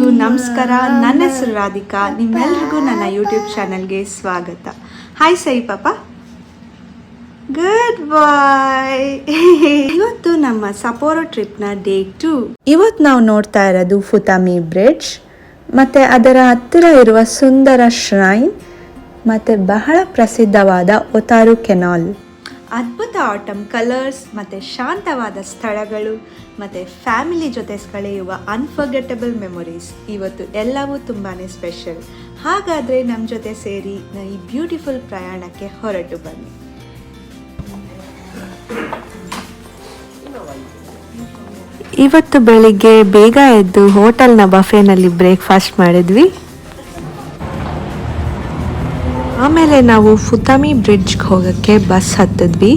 ಎಲ್ರಿಗೂ ನಮಸ್ಕಾರ. ನನ್ನ ಹೆಸರು ರಾಧಿಕಾ. ನಿಮ್ಮೆಲ್ರಿಗೂ ನನ್ನ ಯೂಟ್ಯೂಬ್ ಚಾನಲ್ಗೆ ಸ್ವಾಗತ. ಹಾಯ್ ಸೈ ಪಾಪ ಗುಡ್ ಬಾಯ್ ಇವತ್ತು ನಮ್ಮ ಸಪೋರೋ ಟ್ರಿಪ್ನ ಡೇ ಟು ಇವತ್ತು ನಾವು ನೋಡ್ತಾ ಇರೋದು ಫುತಾಮಿ ಬ್ರಿಡ್ಜ್ ಮತ್ತು ಅದರ ಹತ್ತಿರ ಇರುವ ಸುಂದರ ಶ್ರೈನ್ ಮತ್ತು ಬಹಳ ಪ್ರಸಿದ್ಧವಾದ ಒತಾರು ಕೆನಾಲ್ ಅದ್ಭುತ ಆಟಮ್ ಕಲರ್ಸ್, ಮತ್ತು ಶಾಂತವಾದ ಸ್ಥಳಗಳು, ಮತ್ತು ಫ್ಯಾಮಿಲಿ ಜೊತೆ ಕಳೆಯುವ ಅನ್ಫರ್ಗೆಟಬಲ್ ಮೆಮೊರೀಸ್ ಇವತ್ತು ಎಲ್ಲವೂ ತುಂಬಾ ಸ್ಪೆಷಲ್ ಹಾಗಾದರೆ ನಮ್ಮ ಜೊತೆ ಸೇರಿ ಈ ಬ್ಯೂಟಿಫುಲ್ ಪ್ರಯಾಣಕ್ಕೆ ಹೊರಟು ಬನ್ನಿ. ಇವತ್ತು ಬೆಳಿಗ್ಗೆ ಬೇಗ ಎದ್ದು ಹೋಟೆಲ್ನ ಬಫೆನಲ್ಲಿ ಬ್ರೇಕ್ಫಾಸ್ಟ್ ಮಾಡಿದ್ವಿ. ಆಮೇಲೆ ನಾವು ಫುತಾಮಿ ಬ್ರಿಡ್ಜ್ಗೆ ಹೋಗೋಕ್ಕೆ ಬಸ್ ಹತ್ತಿದ್ವಿ.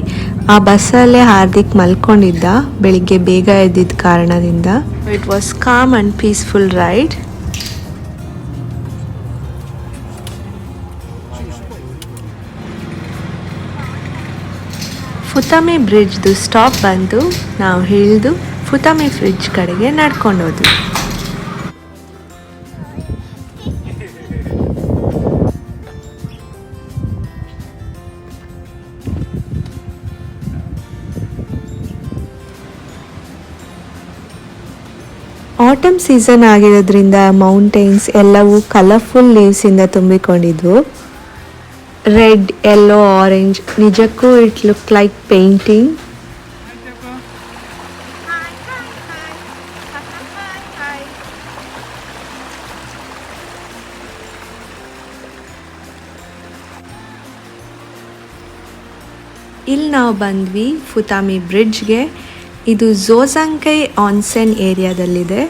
ಆ ಬಸ್ಸಲ್ಲೇ ಹಾರ್ದಿಕ್ ಮಲ್ಕೊಂಡಿದ್ದ, ಬೆಳಿಗ್ಗೆ ಬೇಗ ಎದ್ದಿದ್ದ ಕಾರಣದಿಂದ. It was calm and peaceful ride Futami ಬ್ರಿಡ್ಜ್ದು stop ಬಂದು ನಾವು ಇಳಿದು, ಫುತಾಮಿ ಫ್ರಿಡ್ಜ್ ಕಡೆಗೆ ನಡ್ಕೊಂಡು ಆಟಮ್ ಸೀಸನ್ ಆಗಿರೋದ್ರಿಂದ ಮೌಂಟೇನ್ಸ್ ಎಲ್ಲವೂ ಕಲರ್ಫುಲ್ ಲೀವ್ಸಿಂದ ತುಂಬಿಕೊಂಡಿದ್ವು. ರೆಡ್ ಎಲ್ಲೋ ಆರೆಂಜ್ ನಿಜಕ್ಕೂ ಇಟ್ ಲುಕ್ ಲೈಕ್ ಪೇಂಟಿಂಗ್ ಇಲ್ಲಿ ನಾವು ಬಂದ್ವಿ ಫುತಾಮಿ ಬ್ರಿಡ್ಜ್ಗೆ. ಇದು ಝೋಜಂಕೈ ಆನ್ಸೆನ್ ಏರಿಯಾದಲ್ಲಿದೆ.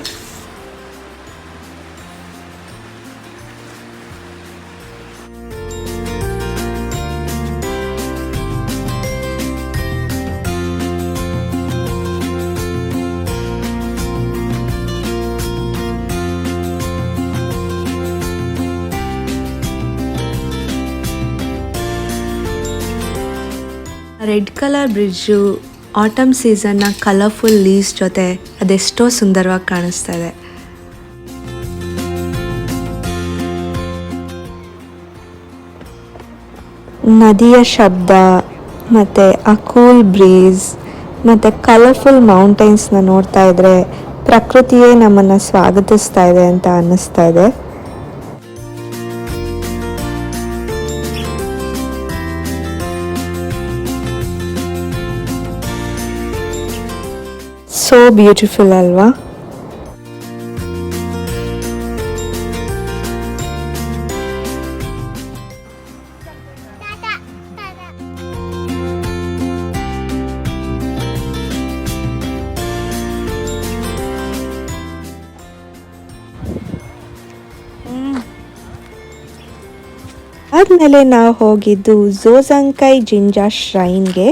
ರೆಡ್ ಕಲರ್ ಬ್ರಿಡ್ಜು ಆಟಮ್ ಸೀಸನ್ನ ಕಲರ್ಫುಲ್ ಲೀವ್ಸ್ ಜೊತೆ ಅದೆಷ್ಟೋ ಸುಂದರವಾಗಿ ಕಾಣಿಸ್ತಾ ಇದೆ. ನದಿಯ ಶಬ್ದ, ಮತ್ತು ಆ ಕೂಲ್ ಬ್ರೀಸ್ ಮತ್ತು ಕಲರ್ಫುಲ್ ಮೌಂಟೈನ್ಸ್ನ ನೋಡ್ತಾ ಇದ್ರೆ ಪ್ರಕೃತಿಯೇ ನಮ್ಮನ್ನು ಸ್ವಾಗತಿಸ್ತಾ ಇದೆ ಅಂತ ಅನ್ನಿಸ್ತಾ ಇದೆ. ಸೋ ಬ್ಯೂಟಿಫುಲ್ ಅಲ್ವಾ ಆದ್ಮೇಲೆ ನಾವು ಹೋಗಿದ್ದು ಝೋಜಂಕೈ ಜಿಂಜಾ ಶ್ರೈನ್ಗೆ.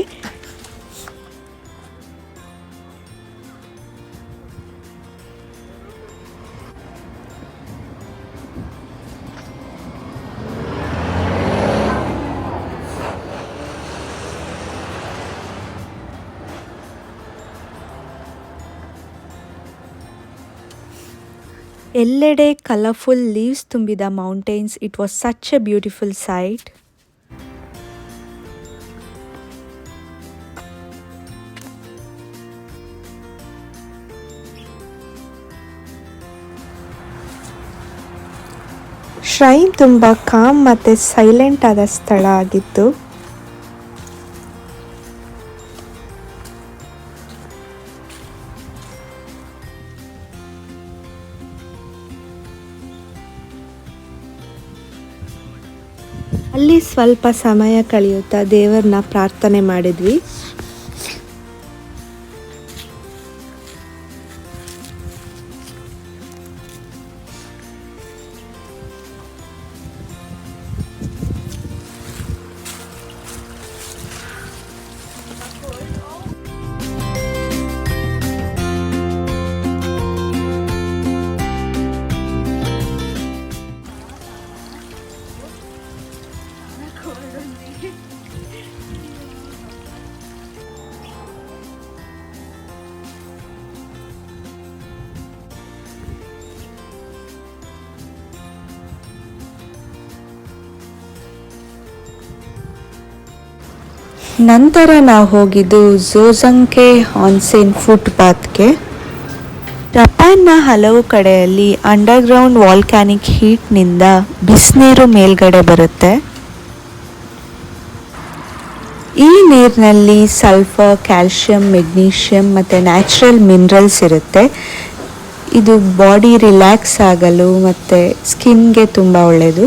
ಎಲ್ಲೆಡೆ ಕಲರ್ಫುಲ್ ಲೀವ್ಸ್ ತುಂಬಿದ mountains it was such a beautiful sight shrine ತುಂಬ ಕಾಮ್ ಮತ್ತು ಸೈಲೆಂಟ್ ಆದ ಸ್ಥಳ ಆಗಿತ್ತು. ಅಲ್ಲಿ ಸ್ವಲ್ಪ ಸಮಯ ಕಳೆಯುತ್ತಾ ದೇವರನ್ನ ಪ್ರಾರ್ಥನೆ ಮಾಡಿದ್ವಿ. ನಂತರ ನಾವು ಹೋಗಿದ್ದು ಝೋಝಂಕೆ ಆನ್ಸೇನ್ ಫುಟ್ಪಾತ್ಗೆ. ಜಪಾನ್ನ ಹಲವು ಕಡೆಯಲ್ಲಿ ಅಂಡರ್ಗ್ರೌಂಡ್ ವಾಲ್ಕ್ಯಾನಿಕ್ ಹೀಟ್ನಿಂದ ಬಿಸಿನೀರು ಮೇಲ್ಗಡೆ ಬರುತ್ತೆ. ಈ ನೀರಿನಲ್ಲಿ ಸಲ್ಫರ್, ಕ್ಯಾಲ್ಶಿಯಂ, ಮೆಗ್ನೀಷಿಯಂ ಮತ್ತು ನ್ಯಾಚುರಲ್ ಮಿನರಲ್ಸ್ ಇರುತ್ತೆ. ಇದು ಬಾಡಿ ರಿಲ್ಯಾಕ್ಸ್ ಆಗಲು ಮತ್ತು ಸ್ಕಿನ್ಗೆ ತುಂಬ ಒಳ್ಳೆಯದು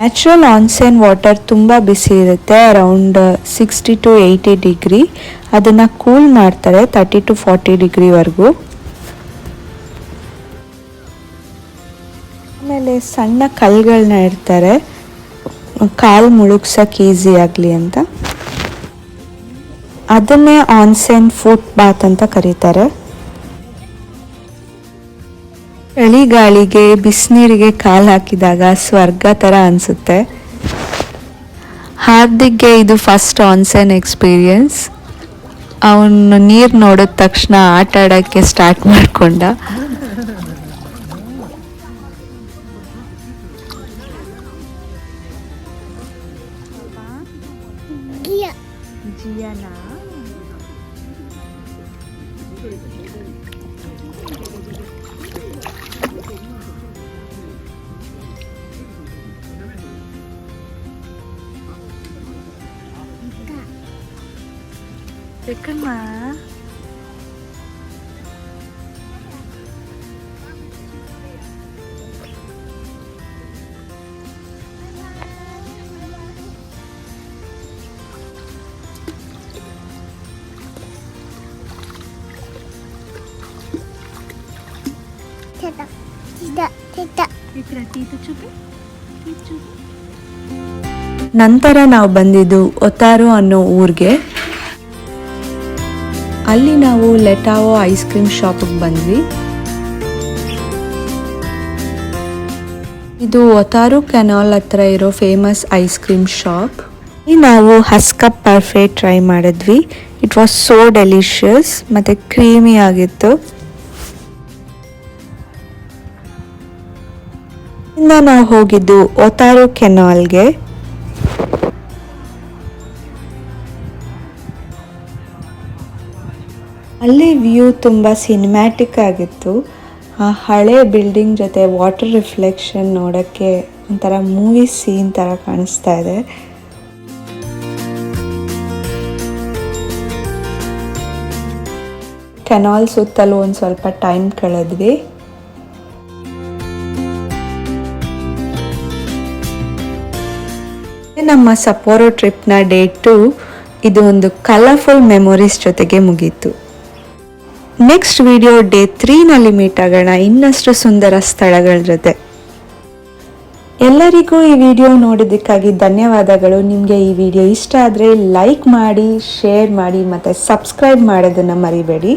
ನ್ಯಾಚುರಲ್ ಆನ್ಸೆನ್ ವಾಟರ್ ತುಂಬ ಬಿಸಿ ಇರುತ್ತೆ around sixty to eighty degree ಅದನ್ನು ಕೂಲ್ ಮಾಡ್ತಾರೆ ತರ್ಟಿ ಟು ಫಾರ್ಟಿ ಡಿಗ್ರಿವರೆಗೂ ಆಮೇಲೆ ಸಣ್ಣ ಕಲ್ಗಳನ್ನ ಇಡ್ತಾರೆ. ಕಾಲು ಮುಳುಗ್ಸೋಕ್ಕೆ ಈಸಿ ಆಗಲಿ ಅಂತ. ಅದನ್ನೇ ಆನ್ಸೆನ್ ಫುಟ್ ಬಾತ್ ಅಂತ ಕರೀತಾರೆ. ಚಳಿಗಾಳಿಗೆ ಬಿಸಿನೀರಿಗೆ ಕಾಲು ಹಾಕಿದಾಗ ಸ್ವರ್ಗ ಥರ ಅನಿಸುತ್ತೆ. ಹಾರ್ದಿಕ್ಗೆ ಇದು ಫಸ್ಟ್ ಆನ್ಸೆನ್ ಎಕ್ಸ್ಪೀರಿಯನ್ಸ್ ಅವನು ನೀರು ನೋಡಿದ ತಕ್ಷಣ ಆಟ ಆಡೋಕ್ಕೆ ಸ್ಟಾರ್ಟ್ ಮಾಡಿಕೊಂಡ. yakın mı? Tidak, tidak, tidak. Tidak, tidak coba. Tidak ನಾವು ಬಂದಿದ್ದು ಅನ್ನೋ ಊರಿಗೆ ಅಲ್ಲಿ ನಾವು ಲೆಟಾವೋ ಐಸ್ ಕ್ರೀಮ್ ಶಾಪಿಗೆ ಬಂದ್ವಿ. ಇದು ಒತಾರು ಕೆನಾಲ್ ಹತ್ರ ಇರೋ ಫೇಮಸ್ ಐಸ್ ಕ್ರೀಮ್ ಶಾಪ್. ನಾವು ಹಸ್ಕಪ್ ಪರ್ಫೆ ಟ್ರೈ ಮಾಡಿದ್ವಿ. ಇಟ್ ವಾಸ್ ಸೋ ಡೆಲಿಷಿಯಸ್ ಮತ್ತು ಕ್ರೀಮಿ ಆಗಿತ್ತು. ಇಂದ ನಾವು ಹೋಗಿದ್ದು ಒತಾರು ಕೆನಾಲ್ಗೆ. ಅಲ್ಲಿ ವ್ಯೂ ತುಂಬ ಸಿನಿಮ್ಯಾಟಿಕ್ ಆಗಿತ್ತು. ಆ ಹಳೆ ಬಿಲ್ಡಿಂಗ್ ಜೊತೆ ವಾಟರ್ ರಿಫ್ಲೆಕ್ಷನ್ ನೋಡೋಕ್ಕೆ ಒಂಥರ ಮೂವಿ ಸೀನ್ ಥರ ಕಾಣಿಸ್ತಾ ಇದೆ. ಕೆನಾಲ್ ಸುತ್ತಲೂ ಒಂದು ಸ್ವಲ್ಪ ಟೈಮ್ ಕಳೆದ್ವಿ. ನಮ್ಮ ಸಪೋರೋ ಟ್ರಿಪ್ನ ಡೇ ಟು ಇದು ಒಂದು ಕಲರ್ಫುಲ್ ಮೆಮೊರೀಸ್ ಜೊತೆಗೆ ಮುಗೀತು. ನೆಕ್ಸ್ಟ್ ವಿಡಿಯೋ ಡೇ ತ್ರೀನಲ್ಲಿ ಮೀಟ್ ಆಗೋಣ. ಇನ್ನಷ್ಟು ಸುಂದರ ಸ್ಥಳಗಳ ಜೊತೆ ಎಲ್ಲರಿಗೂ ಈ ವಿಡಿಯೋ ನೋಡಿದ್ದಕ್ಕಾಗಿ ಧನ್ಯವಾದಗಳು. ನಿಮಗೆ ಈ ವಿಡಿಯೋ ಇಷ್ಟ ಆದರೆ ಲೈಕ್ ಮಾಡಿ ಶೇರ್ ಮಾಡಿ ಮತ್ತು ಸಬ್ಸ್ಕ್ರೈಬ್ ಮಾಡೋದನ್ನು ಮರಿಬೇಡಿ.